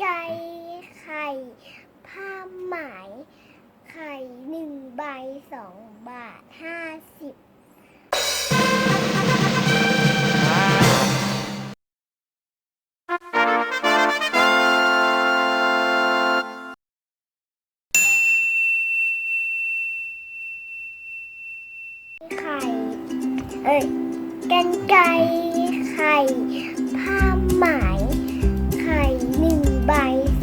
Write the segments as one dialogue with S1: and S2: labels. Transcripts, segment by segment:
S1: ไก่ไข่ผ้าไหมไข่หนึ่งใบสองบาทห้าสิบไข่ เอ้ยกันไก่ไข่ผ้าไหม บ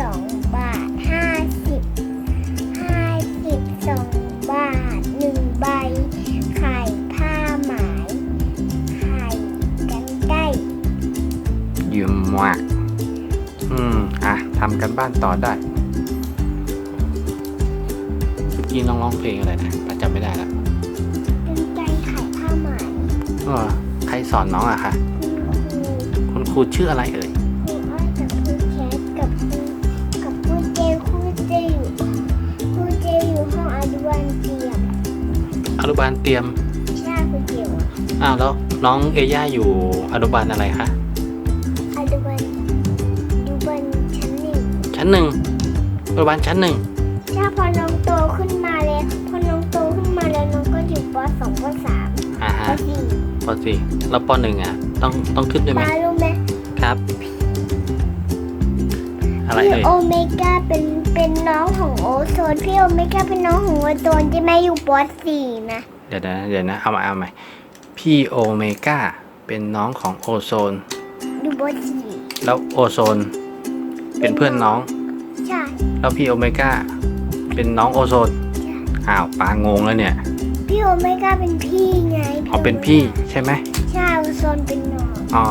S1: สองบาทห้าสิบห้าสิบสองบาทหนึ่งใบไข่ผ้าไหมไข่กันไก่
S2: เยี่ยมมากอืม อะทำกันบ้านต่อได้เมื่อกี้น้องร้องเพลงอะไรนะป้าจำไม่ได้ละ
S1: กันไก่ไข่ผ้าไหม
S2: เออใครสอนน้องอะคะ
S1: คุณครู
S2: คุณครูชื่ออะไรเอ่ย
S1: ครูอ้อย นุบาลเตรียมใช่ครูเจลอะ
S2: อ้าวแล้วน้องเอย่าอยู่อนุบาลอะไรคะ
S1: อนุบาลอนุบาลชั้นหนึ่ง
S2: ชั้นหนึ่งอนุบาลชั้นหนึ่ง
S1: ใช่พอน้องโตขึ้นมาแล้วพอน้องโตขึ้นมาแล้วน้องก็อยู่ปสองปสาม
S2: อ่า
S1: ป
S2: ฮะ
S1: สี่
S2: ปสี่แล้วปหนึ่งอะ ต้องต้องขึ้นด้วยไหม
S1: ป้ารู้ไหม
S2: ครับ อะไร
S1: พี่
S2: เอ่ย
S1: โอเมก้าเป็นเป็นน้องของโอโซนพี่โอเมก้าเป็นน้องของโอโซนที่แม่อยู่ปสี่นะ
S2: เดี๋ยวนะเดี๋ยวนะเอามาเอาใหม่พี่โอเมก้าเป็นน้องของโอโซน
S1: อยู่ปสี่
S2: แล้วโอโซน เป็นเพื่อนน้อง
S1: ใช่
S2: แล้วพี่โอเมก้าเป็นน้องโอโซน
S1: ใช่
S2: อ้าวปางงแล้วเนี่ย
S1: พี่โอเมก้าเป็นพี่ไง
S2: เอาเป็นพี่ใช่ไหม
S1: ใช่โอโซนเป็นน้อง
S2: อ๋อ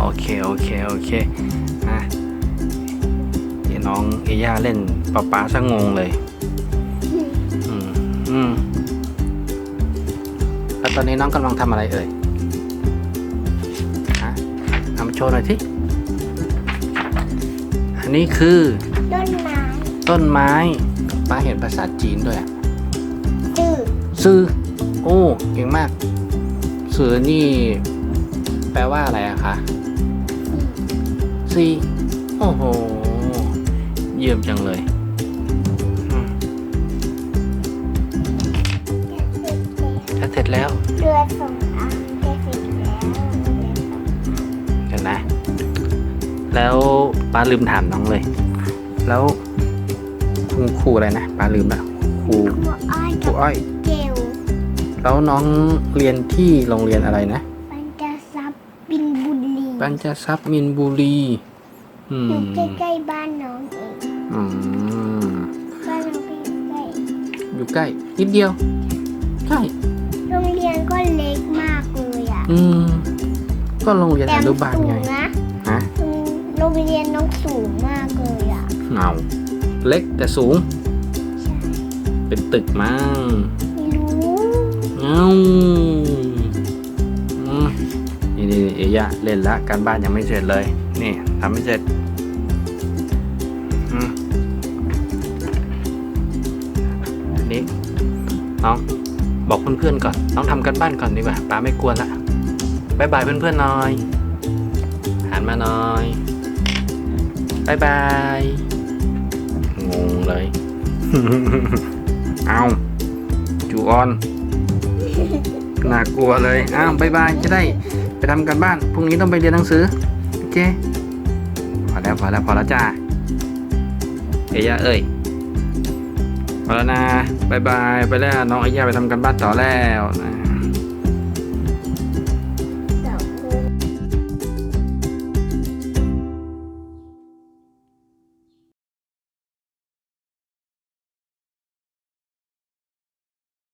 S2: โอเคโอเคโอเคอะเดี๋ยว น้องเอย่าเล่นป๊าป๊าซะงงเลย อืมอืมแล้วตอนนี้น้องกำลังทำอะไรเอ่ยฮะทำโชว์หน่อยสิอันนี้คือ
S1: ต้นไม้
S2: ต้นไม้ป้าเห็นภาษาจีนด้วยอะ
S1: ตื้อ
S2: ซื้อโอ้เก่งมากซื้อนี่ แปลว่าอะไรอะคะซีโอ้โห เยี่ยมจังเลยอืมจะเสร็จแล้ว
S1: เรือสองอันจะเสร็จแล้วเรือสอง
S2: เดี๋ยวนะแล้วป้าลืมถามน้องเลย แล้วคุณครูอะไรนะป้าลืมแล้วครู
S1: ครูอ้อย
S2: ครู
S1: กับ
S2: อ้อย
S1: เจล
S2: แล้วน้องเรียนที่โรงเรียนอะไรนะ
S1: ปัญจทรัพย์บินบุรี
S2: ปัญจทรัพย์มินบุรี อื
S1: อยู่
S2: ม
S1: ใกล้ๆบ้านน้องเอง
S2: อืม
S1: บ้านน้องก็อยู่ใกล้
S2: อยู่ใกล้ นิดเดียว ใช่
S1: โรงเรียนก็เล็กมากเลยอะ
S2: อืม ก็โรงเรียน
S1: แต่
S2: อนุบาล
S1: สู
S2: ไง
S1: งนะ
S2: ฮะ
S1: โรงเรียนน้องสูงมากเลยอะ
S2: เอาเล็กแต่สูง
S1: ใช่
S2: เป็นตึกมั้ง
S1: ไม่รู้
S2: เอ้าอืมนี่นี่เอย่าเล่นละ การบ้านยังไม่เสร็จเลย นี่ทำไม่เสร็จอืมอันนี้น้องบอกเพื่อนๆก่อน น้องทำกันบ้านก่อนดีกว่าป้าไม่กวนละบายบายเพื่อนๆหน่อย หันมาหน่อยบายบาย งงเลย เอาจูออนน่ากลัวเลย อ้าวบายบาย จะได้ไปทำกันบ้าน พรุ่งนี้ต้องไปเรียนหนังสือ เคพอแล้วพอแล้วพอแล้วจ้าเอยเอ้ยพอแล้วนะบายบายไปแล้วน้องเอยไปทำกันบ้านต่อแล้วนะ